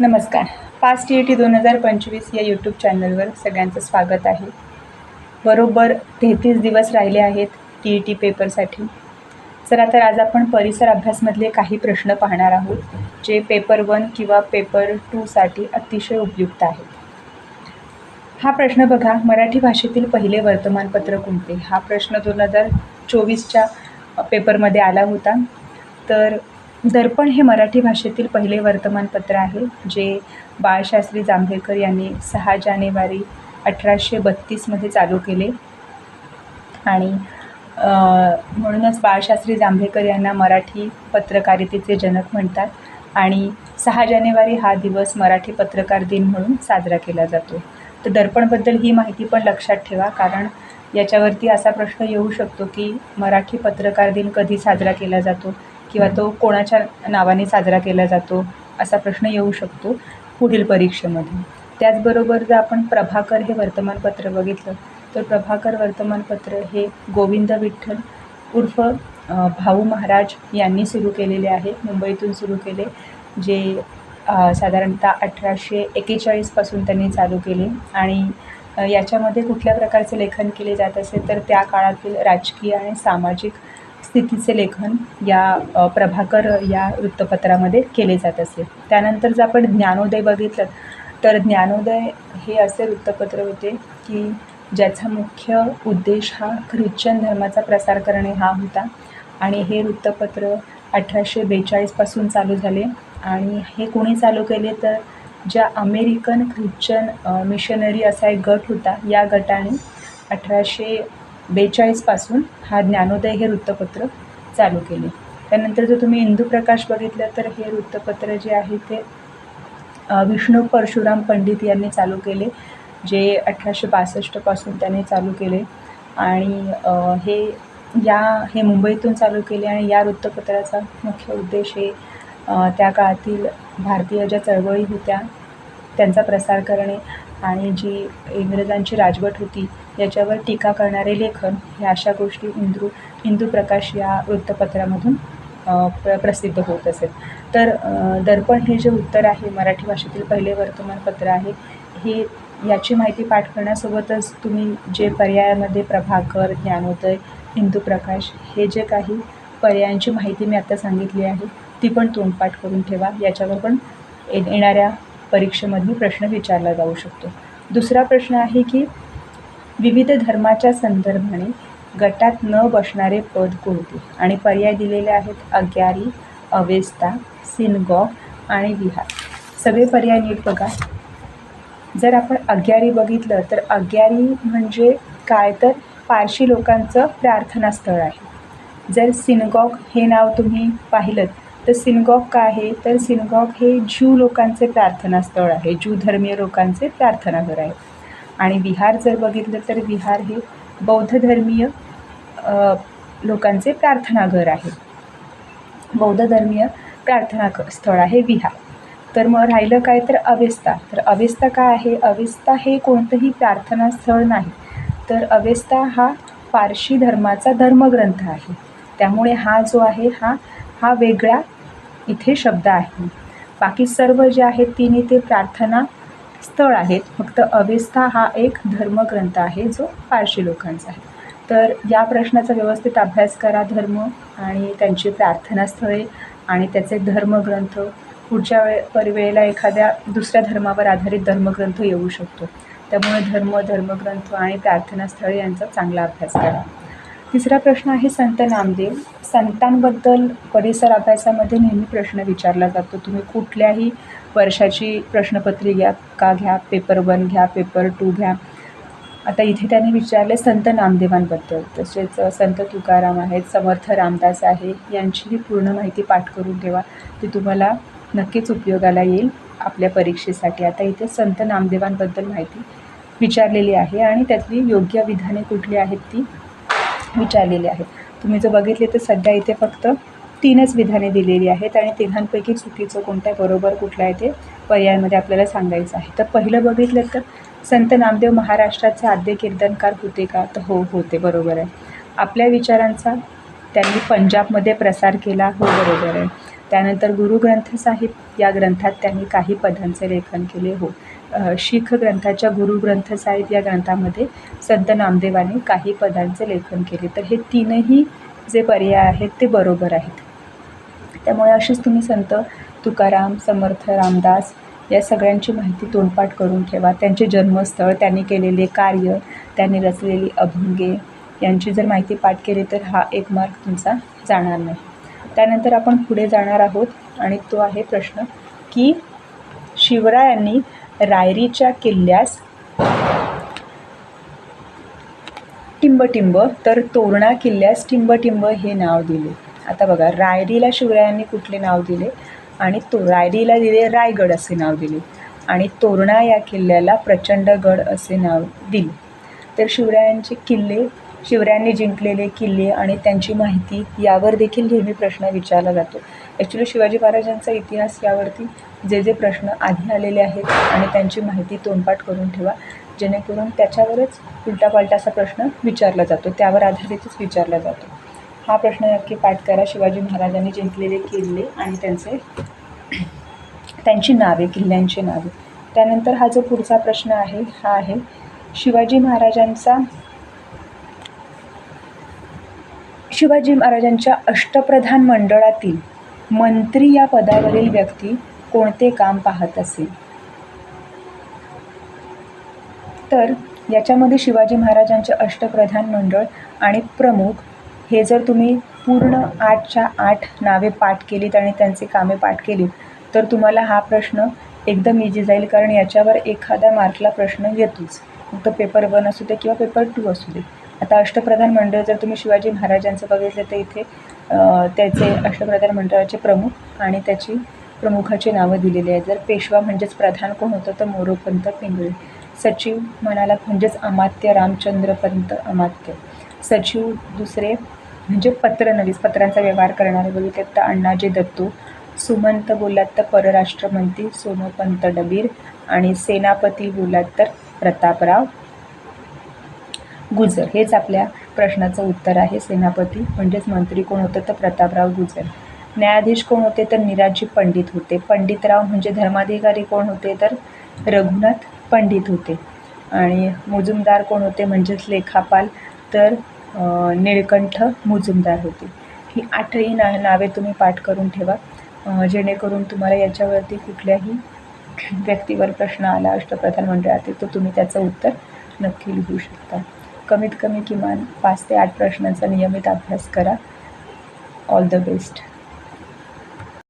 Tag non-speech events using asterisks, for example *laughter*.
नमस्कार. Past T E T दोन हजार पंचवीस या यूट्यूब चॅनलवर सगळ्यांचं स्वागत आहे. बरोबर तेहतीस दिवस राहिले आहेत टी ई टी पेपरसाठी चला तर आज आपण परिसर अभ्यासमधले काही प्रश्न पाहणार आहोत जे पेपर वन किंवा पेपर टूसाठी अतिशय उपयुक्त आहेत. हा प्रश्न बघा मराठी भाषेतील पहिले वर्तमानपत्र कोणते? हा प्रश्न दोन हजार चोवीसच्या पेपरमध्ये आला होता. तर दर्पण हे मराठी भाषेतील पहिले वर्तमानपत्र आहे जे बाळशास्त्री जांभेकर यांनी सहा जानेवारी अठराशे बत्तीसमध्ये चालू केले. आणि म्हणूनच बाळशास्त्री जांभेकर यांना मराठी पत्रकारितेचे जनक म्हणतात आणि सहा जानेवारी हा दिवस मराठी पत्रकार दिन म्हणून साजरा केला जातो. तर दर्पणबद्दल ही माहिती पण लक्षात ठेवा कारण याच्यावरती असा प्रश्न येऊ शकतो की मराठी पत्रकार दिन कधी साजरा केला जातो? किंवा तो कोणाच्या नावाने साजरा केला जातो असा प्रश्न येऊ शकतो पुढील परीक्षेमध्ये. त्याचबरोबर जर आपण प्रभाकर हे वर्तमानपत्र बघितलं तर प्रभाकर वर्तमानपत्र हे गोविंद विठ्ठल उर्फ भाऊ महाराज यांनी सुरू केलेले आहे मुंबईतून सुरू केले जे साधारणतः अठराशे एकेचाळीसपासून त्यांनी चालू केले. आणि याच्यामध्ये कुठल्या प्रकारचे लेखन केले जात असेल तर त्या काळातील राजकीय आणि सामाजिक स्थितीचे लेखन या प्रभाकर या वृत्तपत्रामध्ये केले जात असे. त्यानंतर जर आपण ज्ञानोदय बघितलं तर ज्ञानोदय हे असे वृत्तपत्र होते की ज्याचा मुख्य उद्देश हा ख्रिश्चन धर्माचा प्रसार करणे हा होता. आणि हे वृत्तपत्र अठराशे बेचाळीसपासून चालू झाले. आणि हे कोणी चालू केले तर ज्या अमेरिकन ख्रिश्चन मिशनरी असा एक गट होता. या गटाने अठराशे बेचाळीसपासून हा ज्ञानोदय हे वृत्तपत्र चालू केले. त्यानंतर जर तुम्ही इंदुप्रकाश बघितलं तर हे वृत्तपत्र जे आहे ते विष्णू परशुराम पंडित यांनी चालू केले जे अठराशे बासष्टपासून त्यांनी चालू केले. आणि हे या हे मुंबईतून चालू केले आणि या वृत्तपत्राचा मुख्य उद्देश हे त्या काळातील भारतीय ज्या चळवळी होत्या त्यांचा प्रसार करणे आणि जी इंग्रजांची राजवट होती याच्यावर टीका करणारे लेखन ह्या अशा गोष्टी इंदू प्रकाश या वृत्तपत्रामधून प्र प्रसिद्ध होत असेल. तर दर्पण हे जे उत्तर आहे मराठी भाषेतील पहिले वर्तमानपत्र आहे हे याची माहिती पाठ करण्यासोबतच तुम्ही जे पर्यायामध्ये प्रभाकर ज्ञानोदय इंदुप्रकाश हे जे काही पर्यायांची माहिती मी आता सांगितली आहे ती पण तोंडपाठ करून ठेवा. याच्यावर पण ये येणाऱ्या परीक्षेमधून प्रश्न विचारला जाऊ शकतो. दुसरा प्रश्न आहे की विविध धर्माच्या संदर्भाने गटात न बसणारे पद कोणते आणि पर्याय दिलेले आहेत अग्यारी अवेस्ता सिनगॉग आणि विहार. सगळे पर्याय नीट बघा. जर आपण अग्यारी बघितलं तर अग्यारी म्हणजे काय? तर पारशी लोकांचं प्रार्थनास्थळ आहे. जर सिनगॉग हे नाव तुम्ही पाहिलं तर सिनगॉग काय आहे? तर सिनगॉग हे ज्यू लोकांचे प्रार्थनास्थळ आहे. ज्यू धर्मीय लोकांचे प्रार्थनाघर आहे. आणि विहार जर बघितलं तर विहार हे बौद्ध धर्मीय लोकांचे प्रार्थनाघर आहे. बौद्ध धर्मीय प्रार्थना क- स्थळ आहे विहार. तर मग राहिलं काय तर अवेस्ता तर अवेस्ता काय आहे? अवेस्ता हे कोणतंही प्रार्थना स्थळ नाही. तर अवेस्ता हा पारशी धर्माचा धर्मग्रंथ आहे. त्यामुळे हा जो आहे हा हा वेगळा इथे शब्द आहे. बाकी सर्व जे आहेत तिने ते प्रार्थना स्थळ आहेत. फक्त अवेस्ता हा एक धर्मग्रंथ आहे जो पारशी लोकांचा आहे. तर या प्रश्नाचा व्यवस्थित अभ्यास करा धर्म आणि त्यांची प्रार्थनास्थळे आणि त्याचे धर्मग्रंथ. पुढच्या वेळे परिवेळेला एखाद्या दुसऱ्या धर्मावर आधारित धर्मग्रंथ येऊ शकतो. त्यामुळे धर्म धर्मग्रंथ आणि प्रार्थनास्थळे यांचा चांगला अभ्यास करा. तिसरा प्रश्न आहे संत नामदेव. संतांबद्दल परिसर अभ्यासामध्ये नेहमी प्रश्न विचारला जातो. तुम्ही कुठल्याही वर्षाची प्रश्नपत्री घ्या का घ्या पेपर वन घ्या पेपर टू घ्या. आता इथे त्यांनी विचारले संत नामदेवांबद्दल. तसेच संत तुकाराम आहेत समर्थ रामदास आहे यांचीही पूर्ण माहिती पाठ करून ठेवा. ती तुम्हाला नक्कीच उपयोगाला येईल आपल्या परीक्षेसाठी. आता इथे संत नामदेवांबद्दल माहिती विचारलेली आहे आणि त्यातली योग्य विधाने कुठली आहेत ती विचारलेले आहेत. तुम्ही जर बघितले तर सध्या इथे फक्त तीनच विधाने दिलेली आहेत आणि तिघांपैकी चुकीचं कोणत्या बरोबर कुठलं आहे ते पर्यायामध्ये आपल्याला सांगायचं आहे. तर पहिलं बघितलं तर संत नामदेव महाराष्ट्राचे आद्य कीर्तनकार होते का? तर हो होते बरोबर आहे. आपल्या विचारांचा त्यांनी पंजाबमध्ये प्रसार केला हो बरोबर आहे. त्यानंतर गुरुग्रंथ साहिब या ग्रंथात त्यांनी काही पदांचे लेखन केले हो. शीख ग्रंथाच्या गुरुग्रंथ साहिब या ग्रंथामध्ये संत नामदेवाने काही पदांचे लेखन केले. तर हे तीनही जे पर्याय आहेत ते बरोबर आहेत. त्यामुळे असेच तुम्ही संत तुकाराम समर्थ रामदास या सगळ्यांची माहिती तोंडपाठ करून ठेवा. त्यांचे जन्मस्थळ त्यांनी केलेले कार्य त्यांनी रचलेली अभंगे यांची जर माहिती पाठ केली तर हा एक मार्क तुमचा जाणार नाही. त्यानंतर आपण पुढे जाणार आहोत आणि तो आहे प्रश्न की शिवरायांनी रायरीच्या किल्ल्यास टिंबटिंब तर तोरणा किल्ल्यास टिंबटिंब हे नाव दिले. आता बघा रायरीला शिवरायांनी कुठले नाव दिले? आणि तो रायरीला दिले रायगड असे नाव दिले. आणि तोरणा या किल्ल्याला प्रचंडगड असे नाव दिले. तर शिवरायांचे किल्ले शिवरायांनी जिंकलेले किल्ले आणि त्यांची माहिती यावर देखील नेहमी प्रश्न विचारला जातो. ॲक्च्युली शिवाजी महाराजांचा इतिहास यावरती जे जे प्रश्न आधी आलेले आहेत आणि त्यांची माहिती तोंडपाठ करून ठेवा जेणेकरून त्याच्यावरच उलटापालटा असा प्रश्न विचारला जातो त्यावर आधारितच विचारला जातो. हा प्रश्न नक्की पाठ करा. शिवाजी महाराजांनी जिंकलेले किल्ले आणि त्यांचे *clears throat* त्यांची नावे किल्ल्यांची नावे. त्यानंतर हा जो पुढचा प्रश्न आहे हा आहे शिवाजी महाराजांचा शिवाजी महाराजांच्या अष्टप्रधान मंडळातील मंत्री या पदावरील व्यक्ती कोणते काम पाहत असेल? तर याच्यामध्ये शिवाजी महाराजांचे अष्टप्रधान मंडळ आणि प्रमुख हे जर तुम्ही पूर्ण आठच्या आठ नावे पाठ केलीत आणि त्यांचे कामे पाठ केलीत तर तुम्हाला हा प्रश्न एकदम इझी जाईल कारण याच्यावर एखाद्या मार्कला प्रश्न येतोच. फक्त पेपर वन असू दे किंवा पेपर टू असू दे. आता अष्टप्रधान मंडळ जर तुम्ही शिवाजी महाराजांचं बघितलं तर इथे त्याचे अष्टप्रधान मंडळाचे प्रमुख आणि त्याची प्रमुखाची नावं दिलेली आहेत. जर पेशवा म्हणजेच प्रधान कोण होतं तर मोरोपंत पिंगळे. सचिव म्हणाला म्हणजेच अमात्य रामचंद्रपंत अमात्य. सचिव दुसरे म्हणजे पत्रनवीस पत्रांचा व्यवहार करणारे बघितले तर अण्णाजी दत्तू सुमंत बोललात तर परराष्ट्रमंत्री सोमपंत डबीर आणि सेनापती बोललात तर प्रतापराव. गुजर. हेच आपल्या प्रश्नाचं उत्तर आहे. सेनापती म्हणजेच मंत्री कोण होतं? तर प्रतापराव गुजर. न्यायाधीश कोण होते? तर निराजी पंडित होते. पंडितराव म्हणजे धर्माधिकारी कोण होते? तर रघुनाथ पंडित होते. आणि मुजुमदार कोण होते? म्हणजेच लेखापाल. तर निळकंठ मुजुमदार होते. ही आठही ना नावे तुम्ही पाठ करून ठेवा. जेणेकरून तुम्हाला याच्यावरती कुठल्याही व्यक्तीवर प्रश्न आला अष्टप्रधान मंडळातील तर तुम्ही त्याचं उत्तर नक्की लिहू शकता. कमीत कमी किमान पाच ते आठ प्रश्नांचा नियमित अभ्यास करा. All the best